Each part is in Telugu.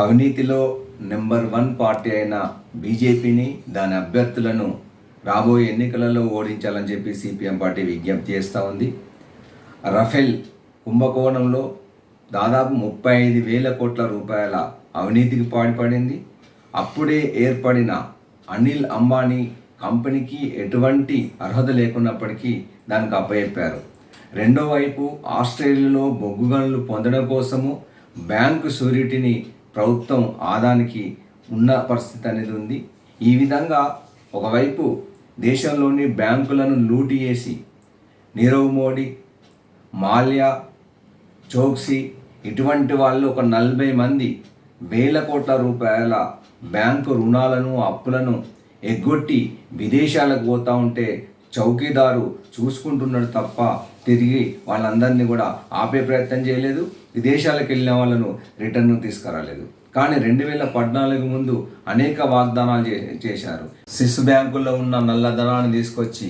అవినీతిలో నెంబర్ వన్ పార్టీ అయిన బీజేపీని దాని అభ్యర్థులను రాబోయే ఎన్నికలలో ఓడించాలని చెప్పి సిపిఎం పార్టీ విజ్ఞప్తి చేస్తూ ఉంది. రఫేల్ కుంభకోణంలో దాదాపు ముప్పై ఐదు వేల కోట్ల రూపాయల అవినీతికి పాల్పడింది. అప్పుడే ఏర్పడిన అనిల్ అంబానీ కంపెనీకి ఎటువంటి అర్హత లేకున్నప్పటికీ దానికి అప్పచెప్పారు. రెండో వైపు ఆస్ట్రేలియాలో బొగ్గు గనులు పొందడం కోసము బ్యాంకు షూరిటీని ప్రభుత్వం ఆదానికి ఉన్న పరిస్థితి అనేది ఉంది. ఈ విధంగా ఒకవైపు దేశంలోని బ్యాంకులను లూటి చేసి నీరవ్ మోడీ మాల్యా చోక్సీ ఇటువంటి వాళ్ళు ఒక నలభై మంది వేల కోట్ల రూపాయల బ్యాంకు రుణాలను అప్పులను ఎగ్గొట్టి విదేశాలకు పోతా ఉంటే చౌకీదారు చూసుకుంటున్నాడు తప్ప తిరిగి వాళ్ళందరినీ కూడా ఆపే ప్రయత్నం చేయలేదు. విదేశాలకు వెళ్ళిన వాళ్ళను రిటర్న్ తీసుకురాలేదు. కానీ రెండు వేల పద్నాలుగు ముందు అనేక వాగ్దానాలు చే చేశారు. సిస్ బ్యాంకుల్లో ఉన్న నల్లధనాన్ని తీసుకొచ్చి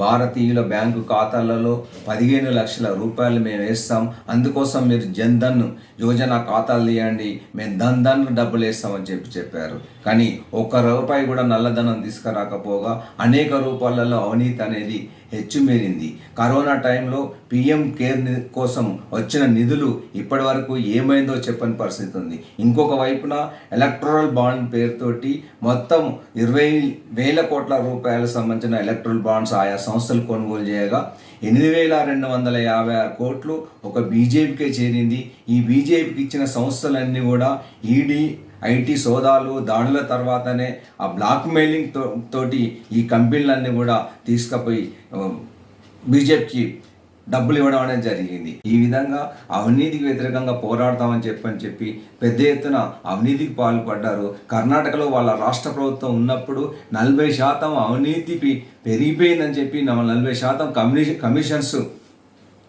భారతీయుల బ్యాంకు ఖాతాలలో పదిహేను లక్షల రూపాయలు మేము వేస్తాం. అందుకోసం మీరు జన్ధన్ యోజన ఖాతాలు తీయండి. మేము ధన్ ధన్ డబ్బులు వేస్తామని చెప్పి చెప్పారు. కానీ ఒక్క రూపాయి కూడా నల్లధనం తీసుకురాకపోగా అనేక రూపాలలో అవినీతి అనేది హెచ్చుమేరింది కరోనా టైంలో పిఎం కేర్ కోసం వచ్చిన నిధులు ఇప్పటి వరకు ఏమైందో చెప్పని పరిస్థితి ఉంది. ఇంకొక వైపున ఎలక్ట్రల్ బాండ్ పేరుతోటి మొత్తం ఇరవై వేల కోట్ల రూపాయలకు సంబంధించిన ఎలక్ట్రల్ బాండ్స్ ఆయా సంస్థలు కొనుగోలు చేయగా ఎనిమిది వేల రెండు వందల యాభై ఆరు కోట్లు ఒక బీజేపీకే చేరింది. ఈ బీజేపీకి ఇచ్చిన సంస్థలన్నీ కూడా ఈడీ ఐటీ సోదాలు దాడుల తర్వాతనే ఆ బ్లాక్ మెయిలింగ్తో తోటి ఈ కంపెనీలన్నీ కూడా తీసుకుపోయి బీజేపీకి డబ్బులు ఇవ్వడం అనేది జరిగింది. ఈ విధంగా అవినీతికి వ్యతిరేకంగా పోరాడతామని చెప్పని చెప్పి పెద్ద ఎత్తున అవినీతికి పాల్పడ్డారు. కర్ణాటకలో వాళ్ళ రాష్ట్ర ప్రభుత్వం ఉన్నప్పుడు నలభై శాతం అవినీతికి పెరిగిపోయిందని చెప్పి నలభై శాతం కమిషన్ కమిషన్స్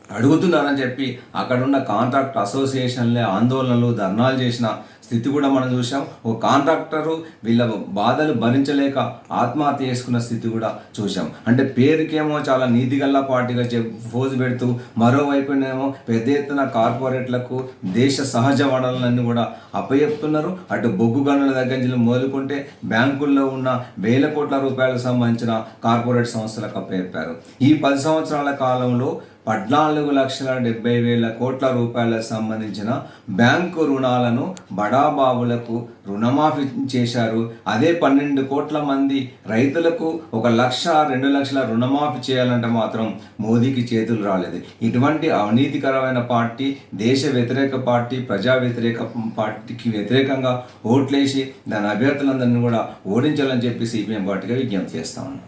అడుగుతున్నారని చెప్పి అక్కడున్న కాంట్రాక్ట్ అసోసియేషన్లే ఆందోళనలు ధర్నాలు చేసిన స్థితి కూడా మనం చూసాం ఓ కాంట్రాక్టరు వీళ్ళ బాధలు భరించలేక ఆత్మహత్య చేసుకున్న స్థితి కూడా చూసాం అంటే పేరుకేమో చాలా నీతిగల్లా పార్టీగా చెప్ ఫోజు పెడుతూ మరోవైపునేమో పెద్ద ఎత్తున కార్పొరేట్లకు దేశ సహజ వనరులన్నీ కూడా అప్పచెప్తున్నారు. అటు బొగ్గు గనుల దగ్గర నుంచి మొదలుకుంటే బ్యాంకుల్లో ఉన్న వేల కోట్ల రూపాయలకు సంబంధించిన కార్పొరేట్ సంస్థలకు అప్పచెప్పారు. ఈ పది సంవత్సరాల కాలంలో పద్నాలుగు లక్షల డెబ్బై వేల కోట్ల రూపాయలకు సంబంధించిన బ్యాంకు రుణాలను బడాబాబులకు రుణమాఫీ చేశారు. అదే పన్నెండు కోట్ల మంది రైతులకు ఒక లక్ష రెండు లక్షల రుణమాఫీ చేయాలంటే మాత్రం మోదీకి చేతులు రాలేదు. ఇటువంటి అవినీతికరమైన పార్టీ దేశ వ్యతిరేక పార్టీ ప్రజా వ్యతిరేక పార్టీకి వ్యతిరేకంగా ఓట్లేసి దాని అభ్యర్థులందరినీ కూడా ఓడించాలని చెప్పి సిపిఎం పార్టీగా విజ్ఞప్తి చేస్తా ఉన్నాం.